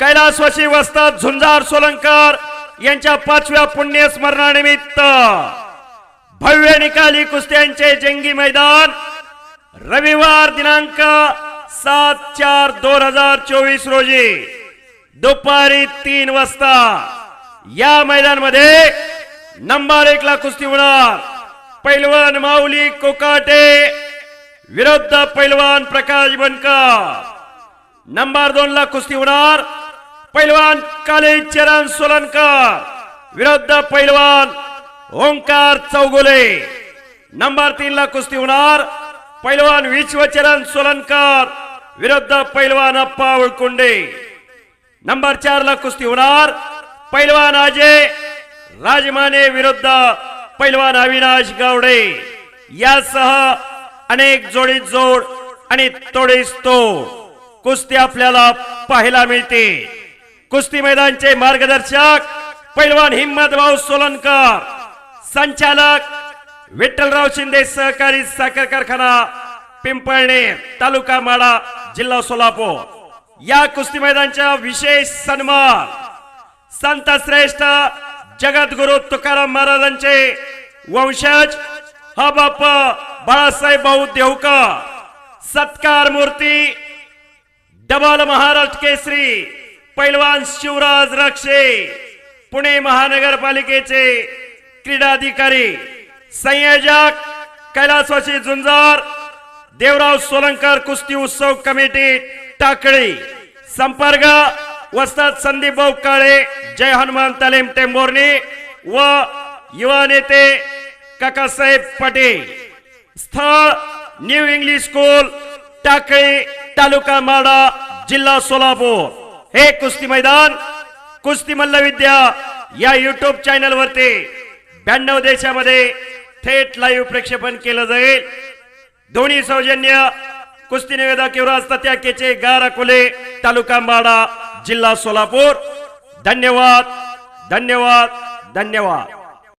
कैलासवासी वस्तात झुंजार सोलंकर यांच्या पाचव्या पुण्य स्मरणानिमित्त भव्य निकाली कुस्त्यांचे जंगी मैदान रविवार दिनांक सात चार दोन हजार चोवीस रोजी दुपारी तीन वाजता या मैदानमध्ये नंबर एक ला कुस्ती होणार. पैलवान माऊली कोकाटे विरुद्ध पैलवान प्रकाश बनकर. नंबर दोन ला कुस्ती होणार. पैलवान काले चरण सोलनकर विरुद्ध पैलवान ओंकार चौगुले. नंबर तीन ला कुस्ती होणार. पैलवान विश्वचरण सोलनकर विरुद्ध पैलवान अप्पा उळकुंडे नंबर चार ला कुस्ती होणार. पैलवान अजय राजमाने विरुद्ध पैलवान अविनाश गावडे. यासह अनेक जोडीत जोड आणि तोडीस तोड. कुस्ती आपल्याला पाहायला मिळते. कुस्ती मैदानचे मार्गदर्शक पैलवान हिम्मत भाऊ सोलनकर संचालक विठ्ठलराव शिंदे सहकारी साखर कारखाना पिंपळणे तालुका माडा जिल्हा सोलापूर. या कुस्ती मैदानच्या विशेष सन्मान संत श्रेष्ठ जगद्गुरु तुकाराम महाराजांचे वंशज हा बाप बाळासाहेब भाऊ देवकर सत्कार मूर्ती डबल महाराष्ट्र केसरी पैलवान शिवराज रक्षे पुणे महानगरपालिकेचे क्रीडाधिकारी संयोजक कैलासवासी झुंजार देवराव सोलंकर कुस्ती उत्सव कमिटी टाकळी संपर्क वस्ताद संदीप भाऊ काळे जय हनुमान तालीम टेंबोर्णी व युवा नेते काकासाहेब पाटील. स्थळ new English school Takali taluka Madha जिल्हा सोलापूर. हे कुस्ती मैदान कुस्ती मल्लविद्या या युट्यूब चॅनल वरती ब्याण्णव देशामध्ये थेट लाईव्ह प्रक्षेपण केलं जाईल. दोन्ही सौजन्य कुस्ती निवेदक युवराज तत्याकेचे गार अकोले तालुका माडा जिल्हा सोलापूर. धन्यवाद धन्यवाद धन्यवाद.